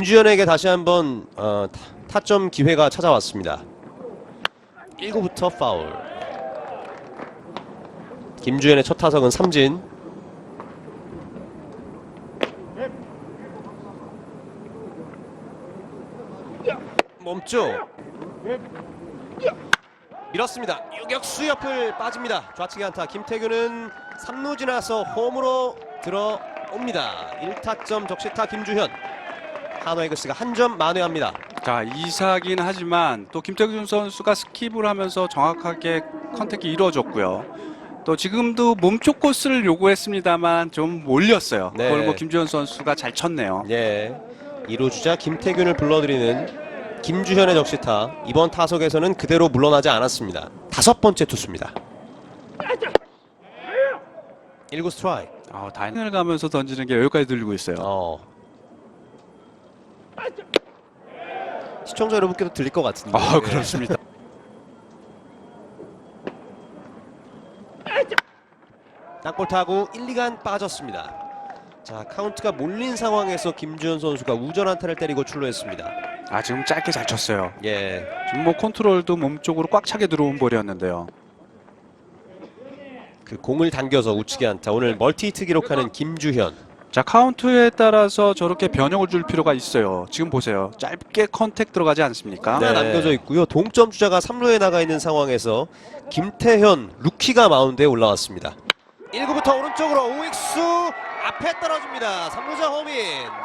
김주현에게 다시 한번 어, 타- 타점 기회가 찾아왔습니다. 1구부터 파울. 김주현의 첫 타석은 삼진. 몸쪽. 밀었습니다. 유격수 옆을 빠집니다. 좌측에 안타. 김태균은 3루 지나서 홈으로 들어옵니다. 1타점 적시타 김주현. 한화이글스가 한 점 만회합니다. 자, 이사긴 하지만 또 김태균 선수가 스킵을 하면서 정확하게 컨택이 이루어졌고요. 또 지금도 몸쪽 코스를 요구했습니다만 좀 몰렸어요. 네. 그걸 뭐 김주현 선수가 잘 쳤네요. 예. 2루 주자 김태균을 불러들이는 김주현의 적시타. 이번 타석에서는 그대로 물러나지 않았습니다. 다섯 번째 투수입니다. 1구 스트라이크. 아, 다이닝을 가면서 던지는 게 여기까지 들리고 있어요. 어. 시청자 여러분께도 들릴 것 같은데. 아, 그렇습니다. 땅볼 타고 1, 2간 빠졌습니다. 자, 카운트가 몰린 상황에서 김주현 선수가 우전 안타를 때리고 출루했습니다. 아, 지금 짧게 잘 쳤어요. 예. 지금 뭐 컨트롤도 몸쪽으로 꽉 차게 들어온 볼이었는데요. 그 공을 당겨서 우측에 안타. 오늘 멀티히트 기록하는 김주현. 자, 카운트에 따라서 저렇게 변형을 줄 필요가 있어요. 지금 보세요. 짧게 컨택 들어가지 않습니까? 하나 남겨져 있고요. 동점 주자가 3루에 나가 있는 상황에서 김태현 루키가 마운드에 올라왔습니다. 1구부터 오른쪽으로 우익수 앞에 떨어집니다. 3루자 호민.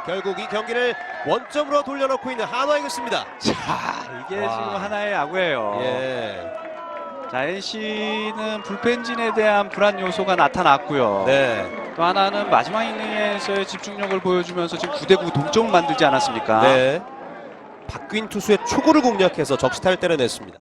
결국 이 경기를 원점으로 돌려놓고 있는 한화이글스입니다. 자, 이게 와. 지금 하나의 야구예요. 예. 자, NC는 불펜진에 대한 불안 요소가 나타났고요. 네. 또 하나는 마지막 이닝에 서의 집중력을 보여주면서 지금 9대9 동점을 만들지 않았습니까? 네. 박균 투수의 초구를 공략해서 적시타를 때려냈습니다.